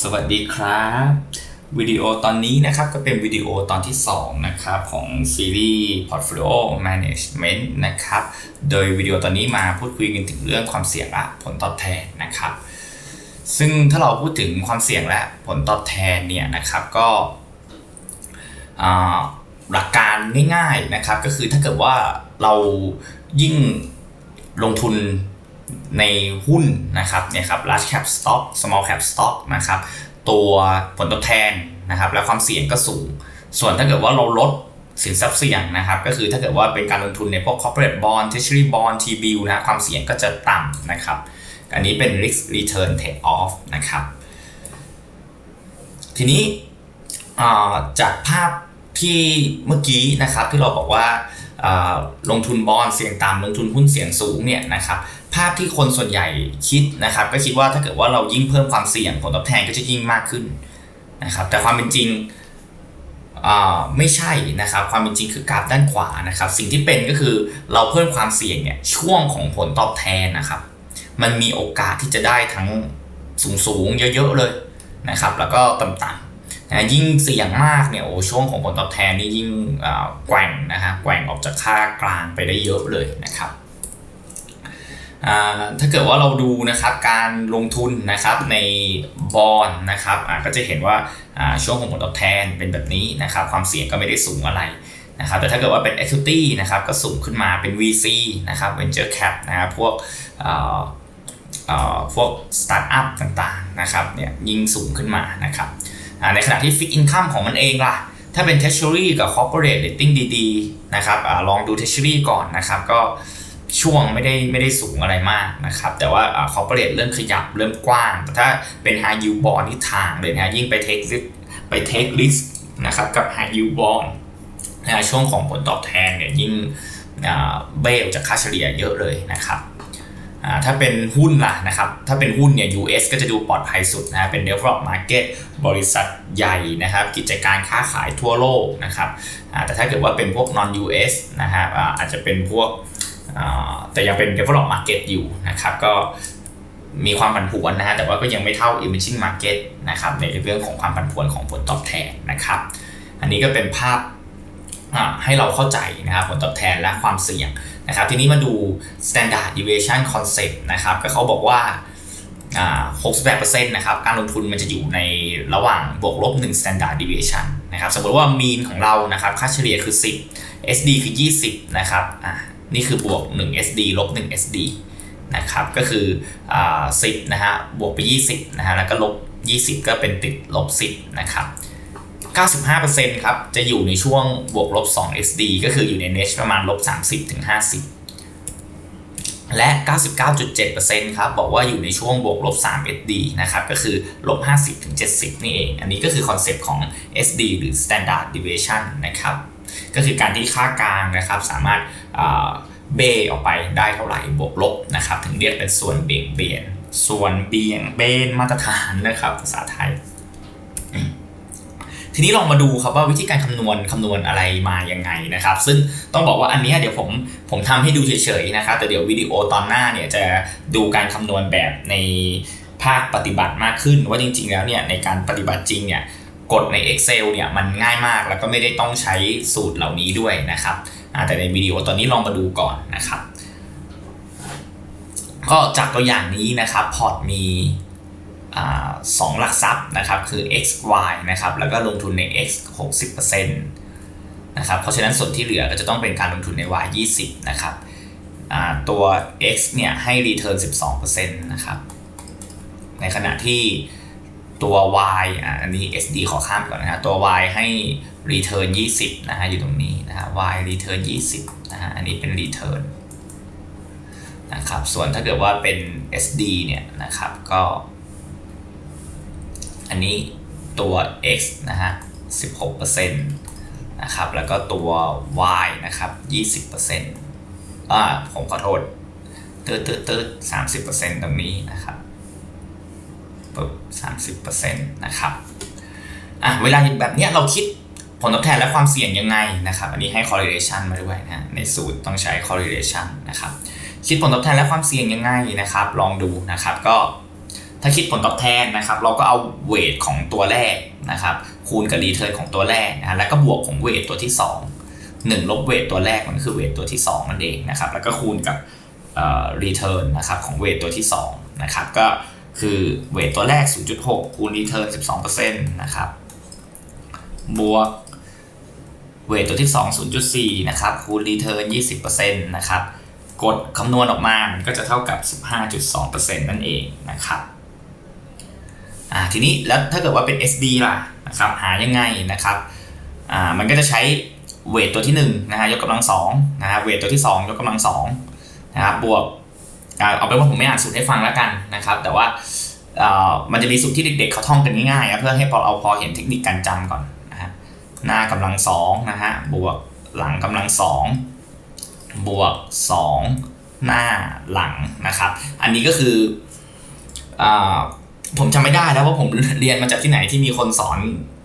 สวัสดีครับ วิดีโอตอนนี้นะครับก็เป็นวิดีโอตอนที่ 2 นะครับ ของซีรีส์ Portfolio Management นะครับ โดยวิดีโอตอนนี้มาพูดคุยกันถึงเรื่องความเสี่ยงและผลตอบแทนนะครับ ซึ่งถ้าเราพูดถึงความเสี่ยงและผลตอบแทนเนี่ยนะครับก็หลักการง่ายๆนะครับ ก็คือถ้าเกิดว่าเรายิ่งลงทุน ในหุ้นนะครับเนี่ยครับ large cap stock small cap stock นะครับตัวผลตอบแทนนะครับและความเสี่ยงก็สูง ส่วนถ้าเกิดว่าเราลดสินทรัพย์เสี่ยงนะครับก็คือถ้าเกิดว่าเป็นการลงทุนในพวก corporate bond treasury bond t bill นะความเสี่ยงก็จะต่ำนะครับ อันนี้เป็น risk return trade off นะครับ ทีนี้จากภาพที่เมื่อกี้นะครับที่เราบอกว่า ลงทุนบอลเสี่ยงต่ำลงทุนหุ้นเสี่ยงสูงเนี่ยนะครับภาพที่คนส่วนใหญ่คิดนะครับ ก็คิดว่าถ้าเกิดว่าเรายิ่งเพิ่มความเสี่ยงผลตอบแทนก็จะยิ่งมากขึ้นนะครับ แต่ความเป็นจริงไม่ใช่นะครับ ความเป็นจริงคือกราฟด้านขวานะครับ สิ่งที่เป็นก็คือเราเพิ่มความเสี่ยงเนี่ยช่วงของผลตอบแทนนะครับ มันมีโอกาสที่จะได้ทั้งสูงๆเยอะๆเลยนะครับ แล้วก็ต่ำๆ นะยิ่งเสี่ยงมากเนี่ยโอ้ช่วงของผลตอบแทนนี่ยิ่งแกว่งนะฮะแกว่งออกจากค่ากลางไปได้เยอะเลยนะครับถ้าเกิดว่าเราดูนะครับการลงทุนนะครับในบอลนะครับก็จะเห็นว่าช่วงของผลตอบแทนเป็นแบบนี้นะครับความเสี่ยงก็ไม่ได้สูงอะไรนะครับแต่ถ้าเกิดว่าเป็น equity นะครับก็สูงขึ้นมาเป็น VC นะครับ venture cap นะครับพวกพวกสตาร์ทอัพต่างๆนะครับเนี่ยยิ่งสูงขึ้นมานะครับ ในขณะที่ฟิกอินคัมของมันเองล่ะ ถ้าเป็น Treasury กับ Corporate Rating ดีๆนะครับอลองดู Treasury ก่อนนะครับ ก็ช่วงไม่ได้ไม่ได้สูงอะไรมากนะครับ แต่ว่าอ่า Corporate เริ่มขยับเริ่มกว้าง แต่ถ้าเป็น High Yield Bond นี่ทางเลยนะยิ่งไป take risk ไป take risk นะครับกับ High Yield Bond นะช่วงของผลตอบแทนเนี่ยยิ่งเบลจากค่าเฉลี่ยเยอะเลยนะครับ ถ้าเป็นหุ้นล่ะนะครับ ถ้าเป็นหุ้นเนี่ย US ก็จะดูปลอดภัยสุดนะเป็น develop market บริษัทใหญ่นะครับ กิจการค้าขายทั่วโลกนะครับอ่าแต่ถ้าเกิดว่าเป็นพวก non US นะครับอ่าอาจจะเป็นพวกอ่าแต่ยังเป็น develop market อยู่นะครับ ก็มีความผันผวนนะฮะ แต่ว่าก็ยังไม่เท่า emerging market นะครับ ในเรื่องของความผันผวนของผลตอบแทนนะครับ อันนี้ก็เป็นภาพ ให้เราเข้าใจนะครับผลตอบแทนและความเสี่ยงนะครับ ทีนี้มาดู standard deviation concept นะครับ ก็เขาบอกว่าอ่า68%นะครับ การลงทุนมันจะอยู่ในระหว่างบวกลบ 1 standard deviation นะครับ สมมติว่า mean ของเรานะครับ ค่าเฉลี่ยคือ 10 SD คือ 20 นะครับอ่านี่คือบวก 1 SD ลบ 1 SD นะครับ ก็คืออ10 นะฮะ บวกไป 20 นะฮะ แล้วก็ลบ 20 ก็เป็นติดลบ 10 นะครับ 95%ครับ จะอยู่ในช่วงบวกลบ 2 SD ก็คืออยู่ใน niche ประมาณลบ 30ถึง50 และ 99.7%ครับ บอกว่าอยู่ในช่วงบวกลบ 3 SD นะครับ ก็คือลบ 50ถึง70 นี่เอง อันนี้ก็คือคอนเซปต์ของ SD หรือ standard deviation นะครับ ก็คือการที่ค่ากลางนะครับ สามารถเบออกไปได้เท่าไหร่บวกลบนะครับ ถึงเรียกเป็นส่วนเบี่ยงเบนส่วนเบี่ยงเบนมาตรฐานนะครับภาษาไทย ทีนี้ลองมาดูครับว่าวิธีการคำนวณคำนวณอะไรมายังไงนะครับ ซึ่งต้องบอกว่าอันนี้เดี๋ยวผมผมทำให้ดูเฉยๆนะครับ แต่เดี๋ยววิดีโอตอนหน้าเนี่ยจะดูการคำนวณแบบในภาคปฏิบัติมากขึ้น ว่าจริง ๆ แล้วเนี่ยในการปฏิบัติจริงเนี่ยกดใน Excel เนี่ยมันง่ายมากแล้วก็ไม่ได้ต้องใช้สูตรเหล่านี้ด้วยนะครับแต่ในวิดีโอตอนนี้ลองมาดูก่อนนะครับ ก็จากตัวอย่างนี้นะครับพอร์ตมี สองหลักทรัพย์นะครับคือ x y นะครับแล้วก็ลงทุนใน x 60%นะครับเพราะฉะนั้นส่วนที่เหลือก็จะต้องเป็นการลงทุนใน y 20นะครับตัว x เนี่ยให้ return 12%นะครับในขณะที่ตัว y อันนี้ sd ขอข้ามก่อนนะฮะตัว y ให้ return 20นะฮะอยู่ตรงนี้นะฮะ y return 20นะฮะอันนี้เป็น return นะครับส่วนถ้าเกิดว่าเป็น sd เนี่ยนะครับก็ อันนี้ตัว x นะฮะ 16%นะครับ แล้วก็ตัว y นะครับ 20%อ่า ผมขอโทษตืดตืดตืด30%ตรงนี้นะครับปึ๊บ30%นะครับอะเวลาแบบเนี้ยเราคิดผลตอบแทนและความเสี่ยงยังไงนะครับ อันนี้ให้ correlation มาด้วยนะในสูตรต้องใช้ correlation นะครับ คิดผลตอบแทนและความเสี่ยงยังไงนะครับ ลองดูนะครับ ก็ ถ้าคิดผลตอบแทนนะครับ เราก็เอาเวทของตัวแรกนะครับ คูณกับรีเทิร์นของตัวแรกนะแล้วก็บวกของเวทตัวที่ 2 1 ลบเวทตัวแรกมันคือเวทตัวที่2นั่นเองนะครับ แล้วก็คูณกับรีเทิร์นนะครับของเวทตัวที่ 2 นะครับ ก็คือเวทตัวแรก 0.6 คูณรีเทิร์น12%นะครับ บวกเวทตัวที่ 2 0.4 นะครับ คูณรีเทิร์น20%นะครับ กดคำนวณออกมา มันก็จะเท่ากับ 15.2%นั่นเองนะครับ อ่าทีนี้แล้วถ้าเกิดว่าเป็น SD ล่ะนะครับหายังไงนะครับอ่ามันก็จะใช้เวทตัวที่1นะฮะยกกำลัง2นะฮะเวทตัวที่ 2 ยกกำลัง2นะครับบวกเอาเป็นว่าผมไม่อ่านสูตรให้ฟังแล้วกันนะครับ แต่ว่ามันจะมีสูตรที่เด็กๆเขาท่องกันง่ายๆเพื่อให้พอเอาพอเห็นเทคนิคการจำก่อนนะฮะหน้ากำลังสองนะฮะบวกหลังกำลังสองบวกสองหน้าหลังนะครับ อันนี้ก็คืออ ผมจำไม่ได้แล้วว่าผมเรียนมาจากที่ไหนที่มีคนสอน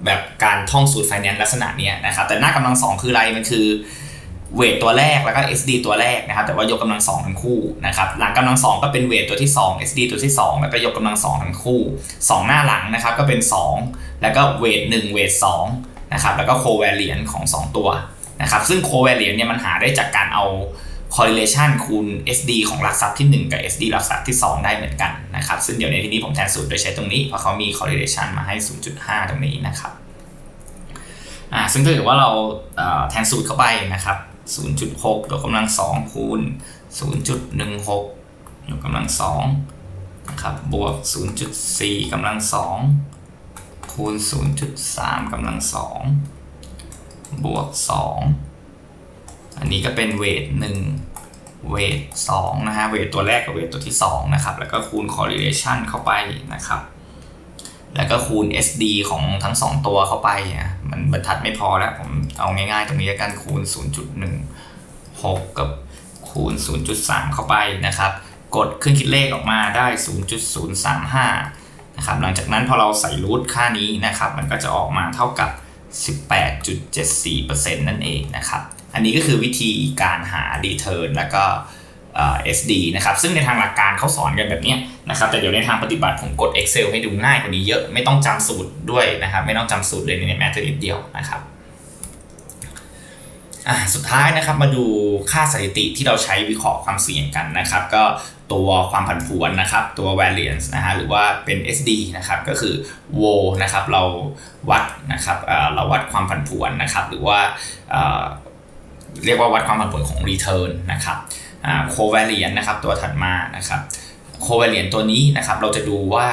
แบบการท่องสูตรไฟแนนซ์ลักษณะนี้นะครับ แต่หน้ากำลังสองคืออะไรมันคือเวทตัวแรกแล้วก็ SD ตัวแรกนะครับ แต่ว่ายกกำลังสองทั้งคู่นะครับหลังกำลังสองก็เป็นเวทตัวที่ 2 SD ตัวที่ 2 แล้วก็ยกกำลังสองทั้งคู่ 2 หน้าหลังนะครับก็เป็น 2 แล้วก็เวท1เวท2นะครับแล้วก็โคเวเลียนของ 2 ตัวนะครับซึ่งโคเวเลียนเนี่ยมันหาได้จากการเอา correlation คูณ SD ของหลักทรัพย์ที่ 1 กับ SD หลักทรัพย์ที่ 2 ได้เหมือนกันนะครับซึ่งเดี๋ยวในที่นี้ผมแทนสูตรโดยใช้ตรงนี้ เพราะเขามี correlation มาให้ 0.5 ตรงนี้นะครับอ่าซึ่งถ้าเกิดว่าเราแทนสูตรเข้าไปนะครับ 0.6ยกกำลัง 2 คูณ 0.16ยกกำลัง2นะครับบวก 0.4กำลัง 2 คูณ 0.3กำลัง 2 บวก 2 อันนี้ก็เป็นเวท1เวท2นะฮะเวทตัวแรกกับเวทตัวที่2นะครับ แล้วก็คูณ correlation เข้าไปนะครับ แล้วก็คูณ SD ของทั้ง2ตัวเข้าไปนะมันบรรทัดไม่พอแล้ว ผมเอาง่ายๆ ตรงนี้กันคูณ 0.16 กับคูณ 0.3 เข้าไปนะครับ กดเครื่องคิดเลขออกมาได้ 0.035 นะครับ หลังจากนั้นพอเราใส่รูทค่านี้นะครับ มันก็จะออกมาเท่ากับ 18.74%นั่นเองนะครับ อันนี้ก็คือวิธีการหา return แล้วก็ SD นะครับซึ่งในทางหลักการเขาสอนกันแบบนี้นะครับแต่เดี๋ยวในทางปฏิบัติผมกด Excel ให้ดูง่ายกว่านี้เยอะไม่ต้องจำสูตรด้วยนะครับไม่ต้องจำสูตรเลยในแมทริดเดียวนะครับสุดท้ายนะครับมาดูค่าสถิติที่เราใช้วิเคราะห์ความเสี่ยงกันนะครับ ก็ตัวความผันผวนนะครับตัว variance นะฮะหรือว่าเป็น SD นะครับก็คือ w นะครับเราวัดนะครับเราวัดความผันผวนนะครับหรือว่า เรียกว่าวัดความผันผวนของ return นะครับโคเวเลียนนะครับตัวถัดมานะครับโคเวเลียนตัวนี้นะครับเราจะดูว่า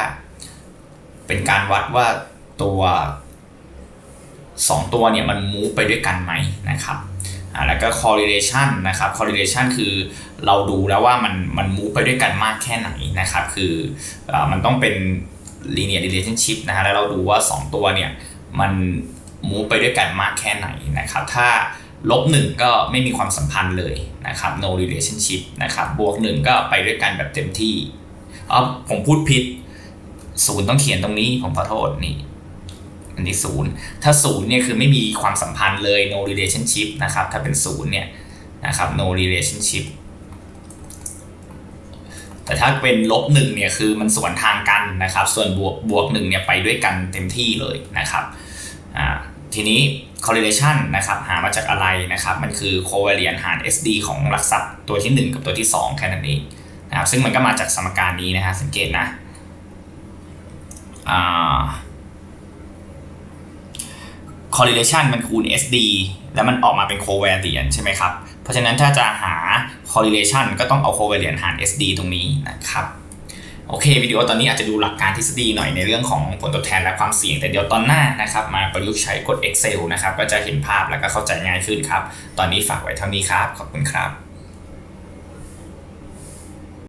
เป็นการวัดว่าตัว 2 ตัวเนี่ยมันมูฟไปด้วยกันไหมนะครับแล้วก็ correlation นะครับ correlation คือเราดูแล้วว่ามันมันมูฟไปด้วยกันมากแค่ไหนนะครับ คืออมันต้องเป็น linear relationship นะฮะแล้วเราดูว่า 2 ตัวเนี่ยมันมูฟไปด้วยกันมากแค่ไหนนะครับ ถ้า ลบหนึ่งก็ไม่มีความสัมพันธ์เลยนะครับ no relationship นะครับ บวกหนึ่งก็ไปด้วยกันแบบเต็มที่อ๋อผมพูดผิดศูนย์ต้องเขียนตรงนี้ผมขอโทษนี่อันนี้ศูนย์ถ้าศูนย์เนี่ยคือไม่มีความสัมพันธ์เลย no relationship นะครับ ถ้าเป็นศูนย์เนี่ยนะครับ no relationship แต่ถ้าเป็นลบหนึ่งเนี่ยคือมันสวนทางกันนะครับ ส่วนบวกบวกหนึ่งเนี่ยไปด้วยกันเต็มที่เลยนะครับอ่า ทีนี้ correlation นะครับหามาจากอะไรนะครับมันคือ covariance หาร SD ของหลักทรัพย์ตัวที่ 1 กับตัวที่ 2 แค่นั้นเองนะครับซึ่งมันก็มาจากสมการนี้นะฮะสังเกตนะ correlation มันคูณ SD แล้วมันออกมาเป็น covariance ใช่ไหมครับ เพราะฉะนั้นถ้าจะหา correlation ก็ต้องเอา covariance หาร SD ตรงนี้นะครับ โอเควิดีโอตอนนี้อาจจะดูหลักการทฤษฎีหน่อยในเรื่องของผลตอบแทนและความเสี่ยง แต่เดี๋ยวตอนหน้านะครับมาประยุกต์ใช้กด Excel นะครับก็จะเห็นภาพแล้วก็เข้าใจง่ายขึ้นครับ ตอนนี้ฝากไว้เท่านี้ครับ ขอบคุณครับ